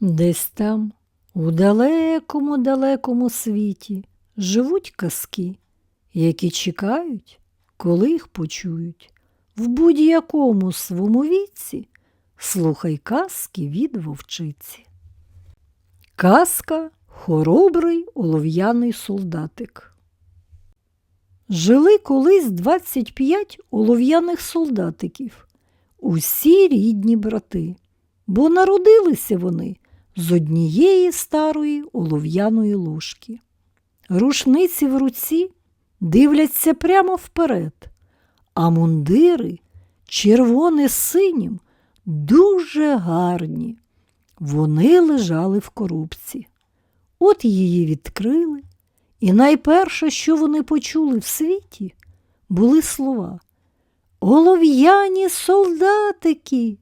Десь там, у далекому далекому світі, живуть казки, які чекають, коли їх почують. В будь-якому своєму віці слухай казки від вовчиці. Казка Хоробрий олов'яний солдатик. Жили колись 25 олов'яних солдатиків, усі рідні брати, бо народилися вони з однієї старої олов'яної ложки. Рушниці в руці дивляться прямо вперед, а мундири червоне синім дуже гарні. Вони лежали в коробці. От її відкрили, і найперше, що вони почули в світі, були слова Олов'яні солдатики.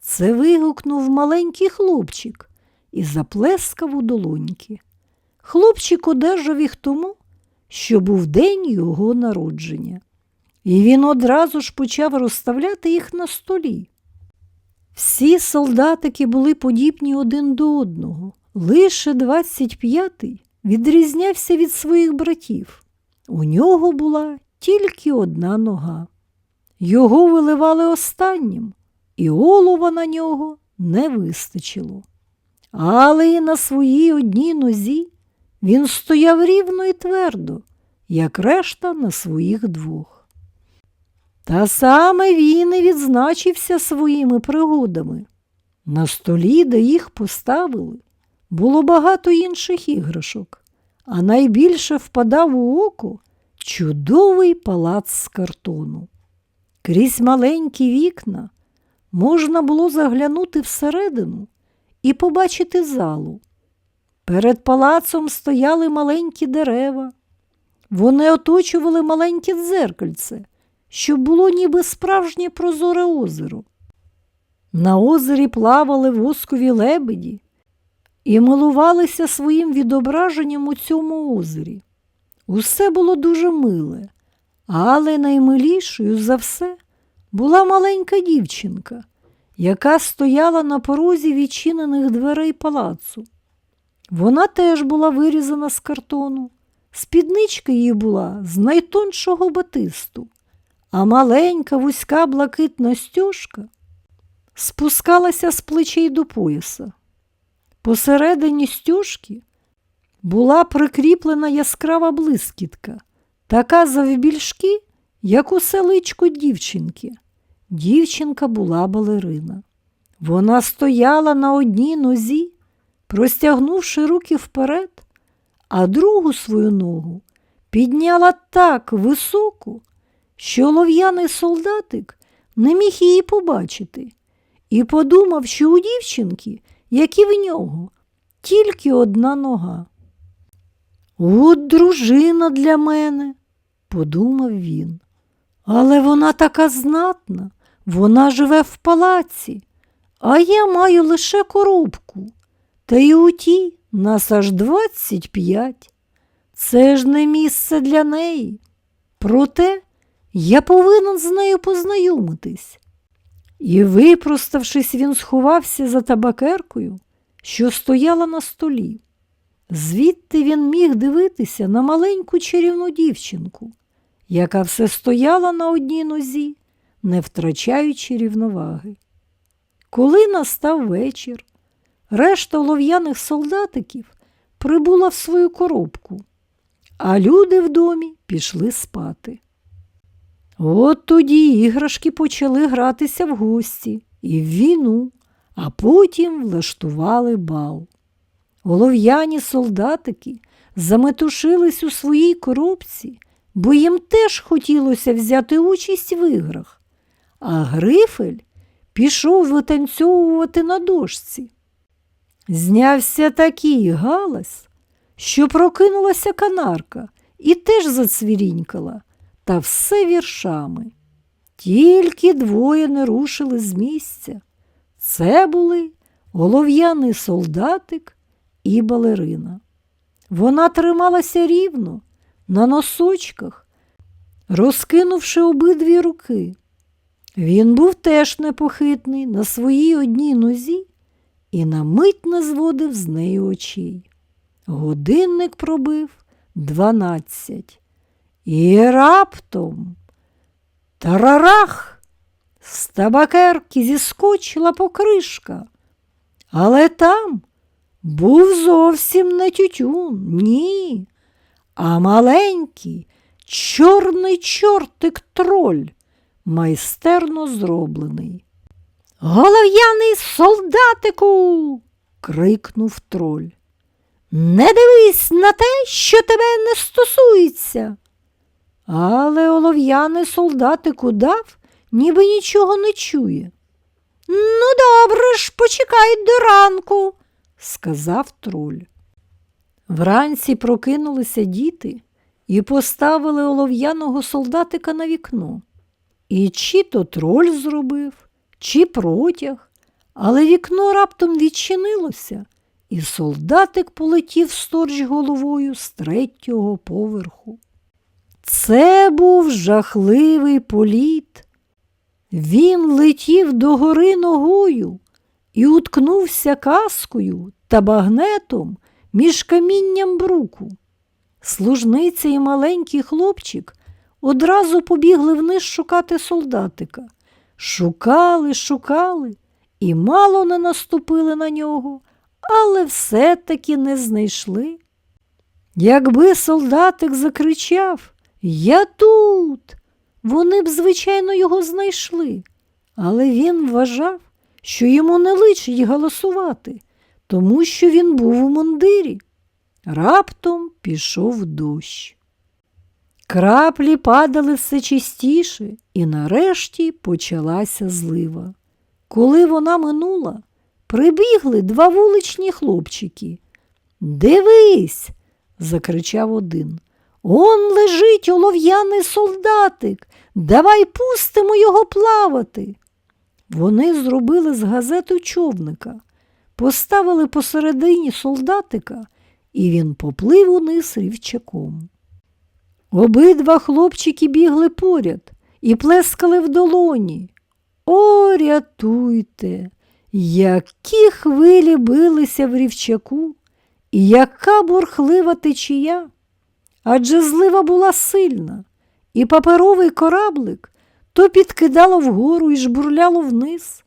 Це вигукнув маленький хлопчик і заплескав у долоньки. Хлопчик одержав їх тому, що був день його народження, і він одразу ж почав розставляти їх на столі. Всі солдатики були подібні один до одного. Лише 25-й відрізнявся від своїх братів. У нього була тільки одна нога. Його виливали останнім, і олова на нього не вистачило. Але і на своїй одній нозі він стояв рівно і твердо, як решта на своїх двох. Та саме він і відзначився своїми пригодами. На столі, де їх поставили, було багато інших іграшок, а найбільше впадав у око чудовий палац з картону. Крізь маленькі вікна можна було заглянути всередину і побачити залу. Перед палацом стояли маленькі дерева. Вони оточували маленьке дзеркальце, щоб було ніби справжнє прозоре озеро. На озері плавали воскові лебеді і милувалися своїм відображенням у цьому озері. Усе було дуже миле, але наймилішою за все була маленька дівчинка, яка стояла на порозі відчинених дверей палацу. Вона теж була вирізана з картону, спідничка її була з найтоншого батисту, а маленька вузька блакитна стюжка спускалася з плечей до пояса. Посередині стюжки була прикріплена яскрава блискітка, така завбільшки, як усе личко дівчинки. Дівчинка була балерина. Вона стояла на одній нозі, простягнувши руки вперед, а другу свою ногу підняла так високо, що лов'яний солдатик не міг її побачити, і подумав, що у дівчинки, як і в нього, тільки одна нога. От дружина для мене, подумав він. Але вона така знатна, вона живе в палаці, а я маю лише коробку. Та й у тій нас аж двадцять п'ять. Це ж не місце для неї. Проте я повинен з нею познайомитись. І, випроставшись, він сховався за табакеркою, що стояла на столі. Звідти він міг дивитися на маленьку чарівну дівчинку, яка все стояла на одній нозі, не втрачаючи рівноваги. Коли настав вечір, решта олов'яних солдатиків прибула в свою коробку, а люди в домі пішли спати. От тоді іграшки почали гратися в гості і в війну, а потім влаштували бал. Олов'яні солдатики заметушились у своїй коробці, бо їм теж хотілося взяти участь в іграх, а Грифель пішов витанцьовувати на дошці. Знявся такий галас, що прокинулася канарка і теж зацвірінькала, та все віршами. Тільки двоє не рушили з місця. Це були олов'яний солдатик і балерина. Вона трималася рівно, на носочках, розкинувши обидві руки. Він був теж непохитний на своїй одній нозі і на мить не зводив з неї очей. Годинник пробив дванадцять. І раптом тарарах з табакерки зіскочила покришка. Але там був зовсім не тютюн, ні, а маленький чорний чортик троль, майстерно зроблений. Голов'яний солдатику. крикнув троль. Не дивись на те, що тебе не стосується. Але олов'яний солдатику дав, ніби нічого не чує. Ну, добре ж, почекай до ранку, сказав троль. Вранці прокинулися діти і поставили олов'яного солдатика на вікно. І чи то троль зробив, чи протяг, але вікно раптом відчинилося, і солдатик полетів сторч головою з третього поверху. Це був жахливий політ. Він летів догори ногою і уткнувся каскою та багнетом між камінням бруку. Служниця і маленький хлопчик одразу побігли вниз шукати солдатика. Шукали, шукали і мало не наступили на нього, але все-таки не знайшли. Якби солдатик закричав Я тут, вони б, звичайно, його знайшли, але він вважав, що йому не личить голосувати, тому що він був у мундирі. Раптом пішов дощ. Краплі падали все частіше, і нарешті почалася злива. Коли вона минула, прибігли два вуличні хлопчики. Дивись, закричав один. Он лежить олов'яний солдатик. Давай пустимо його плавати. Вони зробили з газету човника, поставили посередині солдатика, і він поплив униз рівчаком. Обидва хлопчики бігли поряд і плескали в долоні. О, рятуйте! Які хвилі билися в рівчаку, і яка бурхлива течія. Адже злива була сильна, і паперовий кораблик то підкидало вгору і жбурляло вниз,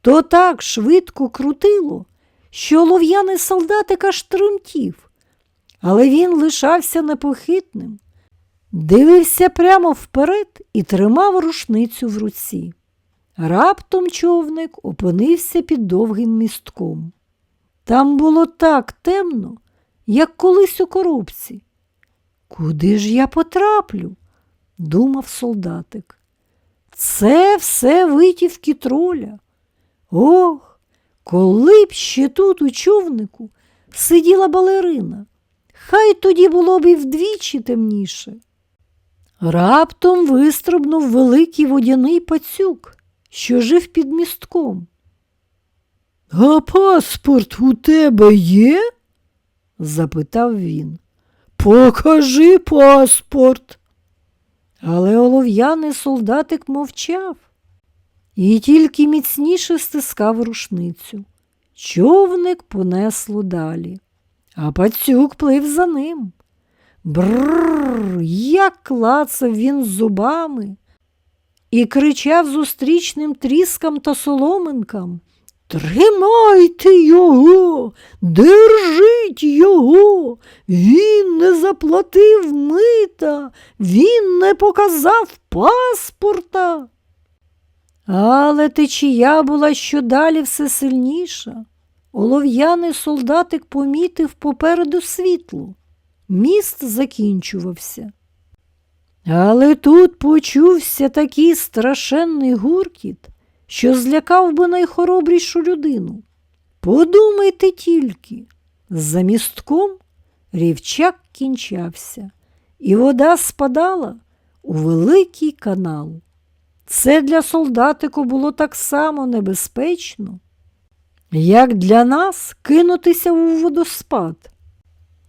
то так швидко крутило, що олов'яний солдатик аж тремтів, але він лишався непохитним, дивився прямо вперед і тримав рушницю в руці. Раптом човник опинився під довгим містком. Там було так темно, як колись у коробці. Куди ж я потраплю? думав солдатик. Це все витівки троля. Ох, коли б ще тут у човнику сиділа балерина, хай тоді було б і вдвічі темніше. Раптом вистрибнув великий водяний пацюк, що жив під містком. А паспорт у тебе є? запитав він. Покажи паспорт. Але олов'яний солдатик мовчав і тільки міцніше стискав рушницю. Човник понесло далі, а пацюк плив за ним. Бррр, як клацав він зубами і кричав зустрічним тріскам та соломинкам. Тримайте його, держіть його, він не заплатив мита, він не показав паспорта. Але течія була щодалі все сильніша. Олов'яний солдатик помітив попереду світло. Міст закінчувався. Але тут почувся такий страшенний гуркіт, що злякав би найхоробрішу людину. Подумайте тільки, за містком рівчак кінчався, і вода спадала у великий канал. Це для солдатику було так само небезпечно, як для нас кинутися у водоспад.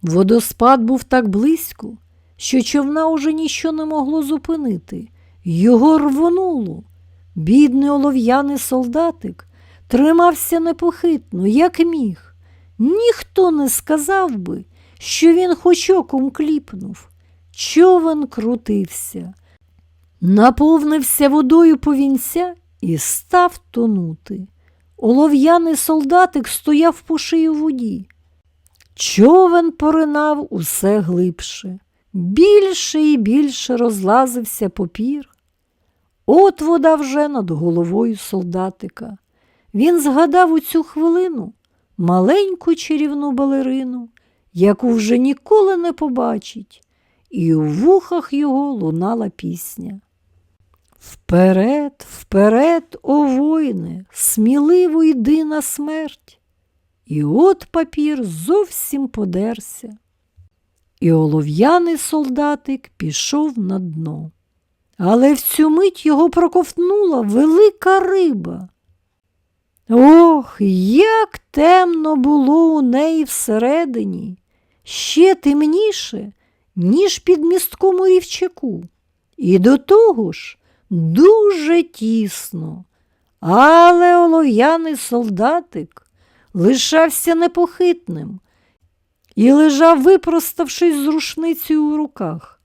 Водоспад був так близько, що човна уже ніщо не могло зупинити. Його рвонуло. Бідний олов'яний солдатик тримався непохитно, як міг. Ніхто не сказав би, що він хоч оком кліпнув. Човен крутився, наповнився водою повінця і став тонути. Олов'яний солдатик стояв по шию воді. Човен поринав усе глибше, більше і більше розлазився попір. От вода вже над головою солдатика. Він згадав у цю хвилину маленьку чарівну балерину, яку вже ніколи не побачить, і у вухах його лунала пісня. Вперед, вперед, о воїне, сміливо йди на смерть. І от папір зовсім подерся. І олов'яний солдатик пішов на дно. Але в цю мить його проковтнула велика риба. Ох, як темно було у неї всередині, ще темніше, ніж під містком у рівчаку. І до того ж дуже тісно. Але олов'яний солдатик лишався непохитним і лежав, випроставшись з рушницею у руках.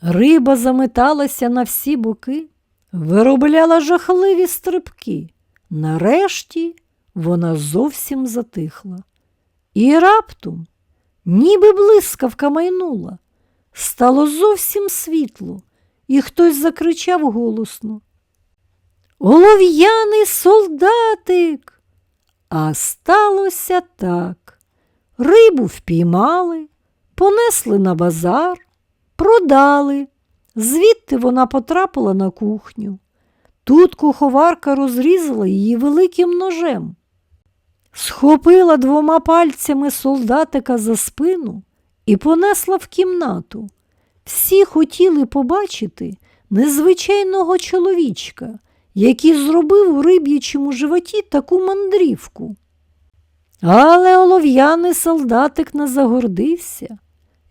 Риба заметалася на всі боки, виробляла жахливі стрибки. Нарешті вона зовсім затихла. І раптом, ніби блискавка майнула, стало зовсім світло, і хтось закричав голосно. Олов'яний солдатик! А сталося так. Рибу впіймали, понесли на базар, продали. Звідти вона потрапила на кухню. Тут куховарка розрізала її великим ножем, схопила двома пальцями солдатика за спину і понесла в кімнату. Всі хотіли побачити незвичайного чоловічка, який зробив у риб'ячому животі таку мандрівку. Але олов'яний солдатик не загордився.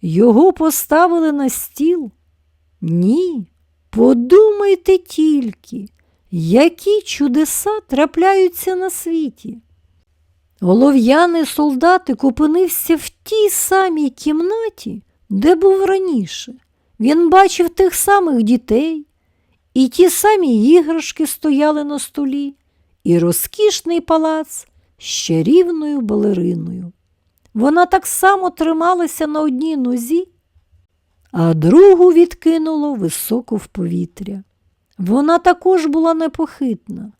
Його поставили на стіл. Ні, подумайте тільки, які чудеса трапляються на світі. Олов'яний солдатик опинився в тій самій кімнаті, де був раніше. Він бачив тих самих дітей, і ті самі іграшки стояли на столі, і розкішний палац з чарівною балериною. Вона так само трималася на одній нозі, а другу відкинуло високо в повітря. Вона також була непохитна.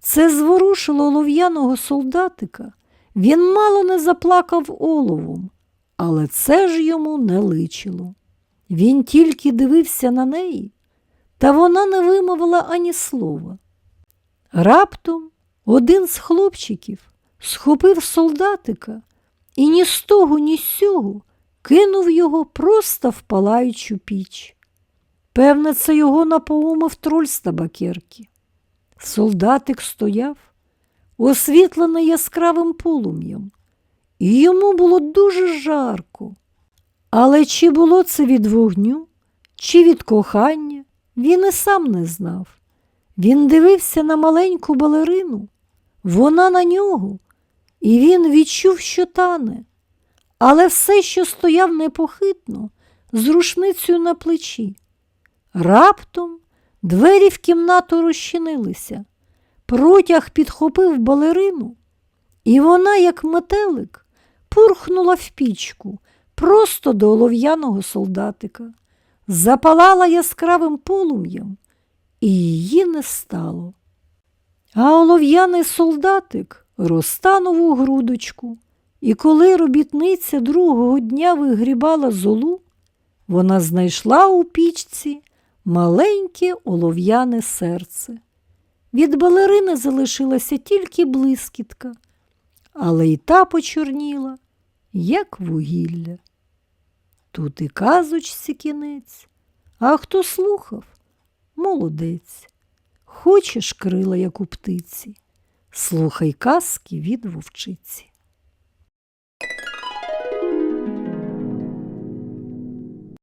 Це зворушило олов'яного солдатика. Він мало не заплакав оловом, але це ж йому не личило. Він тільки дивився на неї, та вона не вимовила ані слова. Раптом один з хлопчиків схопив солдатика і ні з того, ні з сього кинув його просто в палаючу піч. Певне, це його напоумив троль з табакерки. Солдатик стояв, освітлений яскравим полум'ям, і йому було дуже жарко. Але чи було це від вогню, чи від кохання, він і сам не знав. Він дивився на маленьку балерину, вона на нього, і він відчув, що тане, але все, що стояв непохитно, з рушницею на плечі. Раптом двері в кімнату розчинилися, протяг підхопив балерину, і вона, як метелик, пурхнула в пічку просто до олов'яного солдатика, запалала яскравим полум'ям, і її не стало. А олов'яний солдатик розтанув у грудочку, і коли робітниця другого дня вигрібала золу, вона знайшла у пічці маленьке олов'яне серце. Від балерини залишилася тільки блискітка, але й та почорніла, як вугілля. Тут і казочці кінець, а хто слухав, молодець. Хочеш крила, як у птиці, слухай казки від вовчиці.